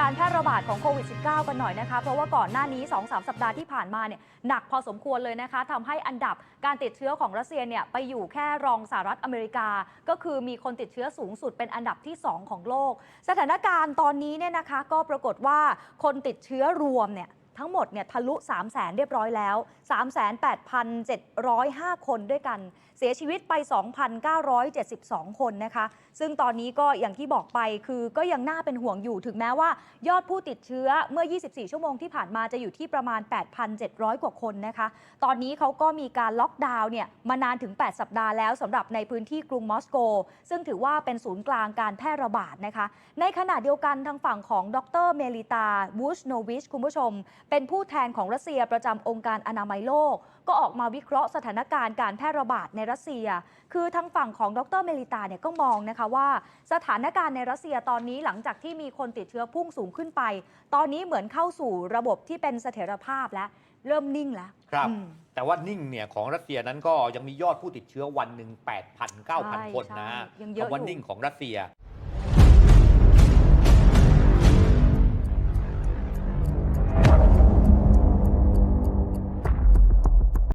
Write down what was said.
การแพร่ระบาดของโควิด -19 กันหน่อยนะคะ เพราะว่าก่อนหน้านี้ 2-3 สัปดาห์ที่ผ่านมาเนี่ยหนักพอสมควรเลยนะคะทำให้อันดับการติดเชื้อของรัสเซียเนี่ยไปอยู่แค่รองสหรัฐอเมริกา ก็คือมีคนติดเชื้อสูงสุดเป็นอันดับที่ 2 ของโลก สถานการณ์ตอนนี้เนี่ยนะคะ ก็ปรากฏว่าคนติดเชื้อรวมเนี่ย ทั้งหมดเนี่ยทะลุ 3 0 0แสนเรียบร้อยแล้ว 38,705 คนด้วยกัน เสียชีวิตไป 2,972 คนนะคะ ซึ่งตอนนี้ก็อย่างที่บอกไปคือก็ยังน่าเป็นห่วงอยู่ถึงแม้ว่า ยอดผู้ติดเชื้อเมื่อ 24 ชั่วโมงที่ผ่านมาจะอยู่ที่ประมาณ 8,700 กว่าคนนะคะตอนนี้เขาก็มีการล็อกดาวน์เนี่ยมานานถึง 8 สัปดาห์แล้วสำหรับในพื้นที่กรุงมอสโก ซึ่งถือว่าเป็นศูนย์กลางการแพร่ระบาดนะคะ ในขณะเดียวกันทางฝั่งของดรเมลิตาบูชโนวิชคุณผู้ชมเป็นผู้แทนของรัสเซียประจำองค์การอนามัยโลก ก็ออกมาวิเคราะห์สถานการณ์การแพร่ระบาดในรัสเซีย คือทางฝั่งของดรเมลิตาเนี่ยก็มองนะคะว่า สถานการณ์ในรัสเซียตอนนี้หลังจากที่มีคนติดเชื้อพุ่งสูงขึ้นไป ตอนนี้เหมือนเข้าสู่ระบบที่เป็นเสถียรภาพแล้วเริ่มนิ่งแล้วครับอืมแต่ว่านิ่งเนี่ยของรัสเซียนั้นก็ยังมียอดผู้ติดเชื้อวันหนึ่ง8,000ใช่9,000 คนนะใช่ยังเยอะคำว่าอยู่นิ่งของรัสเซีย